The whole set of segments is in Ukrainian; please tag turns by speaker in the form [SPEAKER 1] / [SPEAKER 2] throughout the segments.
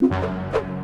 [SPEAKER 1] you.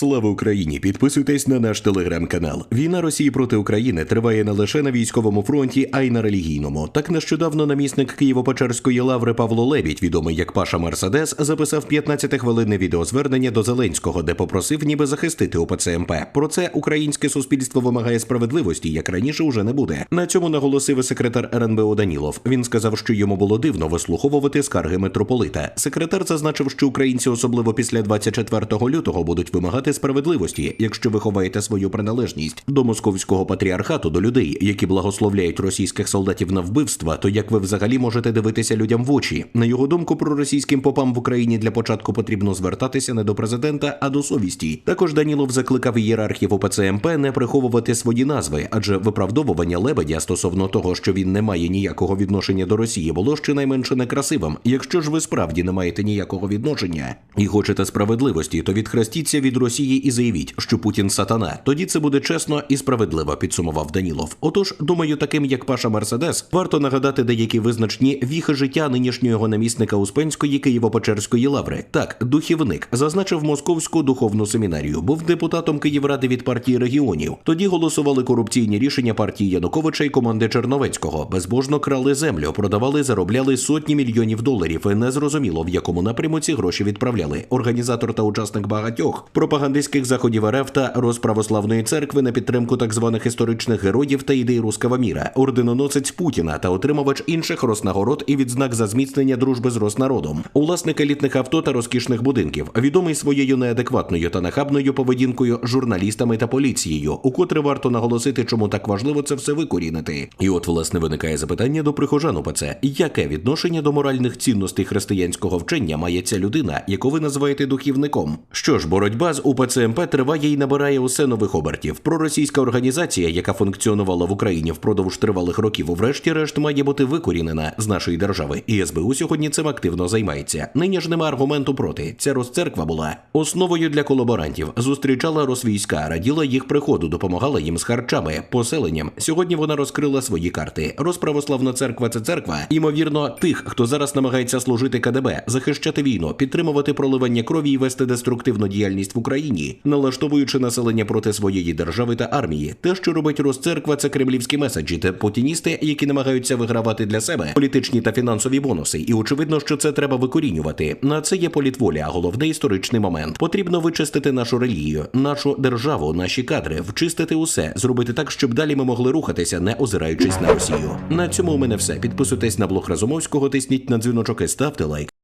[SPEAKER 1] Слава Україні! Підписуйтесь на наш телеграм-канал. Війна Росії проти України триває не лише на військовому фронті, а й на релігійному. Так нещодавно намісник Києво-Печерської лаври Павло Лебідь, відомий як Паша Мерседес, записав 15-хвилинне відеозвернення до Зеленського, де попросив ніби захистити УПЦ МП. Про це українське суспільство вимагає справедливості, як раніше уже не буде. На цьому наголосив секретар РНБО Данілов. Він сказав, що йому було дивно вислуховувати скарги митрополита. Секретар зазначив, що українці, особливо після 24 лютого, будуть вимагати справедливості, якщо ви ховаєте свою приналежність до московського патріархату, до людей, які благословляють російських солдатів на вбивства, то як ви взагалі можете дивитися людям в очі? На його думку, проросійським попам в Україні для початку потрібно звертатися не до президента, а до совісті. Також Данілов закликав ієрархів ОПЦ МП не приховувати свої назви, адже виправдовування лебедя стосовно того, що він не має ніякого відношення до Росії, було щонайменше некрасивим. Якщо ж ви справді не маєте ніякого відношення і хочете справедливості, то відхрестіться від Росії і заявіть, що Путін сатана. Тоді це буде чесно і справедливо, підсумував Данілов. Отож, думаю, таким як Паша Мерседес, варто нагадати деякі визначні віхи життя нинішнього намісника Успенської Києво-Печерської лаври. Так, духівник зазначив московську духовну семінарію, був депутатом Київради від партії регіонів. Тоді голосували корупційні рішення партії Януковича і команди Черновецького. Безбожно крали землю, продавали, заробляли сотні мільйонів доларів. І незрозуміло в якому напряму ці гроші відправляли. Організатор та учасник багатьох пропагандистських заходів РФ та Розправославної церкви на підтримку так званих історичних героїв та ідей руского міра, орденоносець Путіна та отримувач інших роснагород і відзнак за зміцнення дружби з Роснародом, власник елітних авто та розкішних будинків, відомий своєю неадекватною та нахабною поведінкою журналістами та поліцією, укотре варто наголосити, чому так важливо це все викорінити. І от власне виникає запитання до прихожан УПЦ. яке відношення до моральних цінностей християнського вчення має ця людина, яку ви називаєте духівником? Що ж, боротьба з УПЦ МП триває і набирає усе нових обертів. Проросійська організація, яка функціонувала в Україні впродовж тривалих років, врешті-решт має бути викорінена з нашої держави. І СБУ сьогодні цим активно займається. Нині ж нема аргументу проти. Ця розцерква була основою для колаборантів. Зустрічала розвійська, раділа їх приходу, допомагала їм з харчами, поселенням. Сьогодні вона розкрила свої карти. Розправославна церква це церква. Ймовірно, тих, хто зараз намагається служити КДБ, захищати війну, підтримувати проливання крові і вести деструктивну діяльність в Україні, налаштовуючи населення проти своєї держави та армії. Те, що робить Розцерква, це кремлівські меседжі та путіністи, які намагаються вигравати для себе політичні та фінансові бонуси. І очевидно, що це треба викорінювати. На це є політволя, а головний історичний момент. Потрібно вичистити нашу релігію, нашу державу, наші кадри, вчистити усе, зробити так, щоб далі ми могли рухатися, не озираючись на Росію. На цьому у мене все. Підписуйтесь на блог Разумовського, тисніть на дзвіночок і ставте лайк.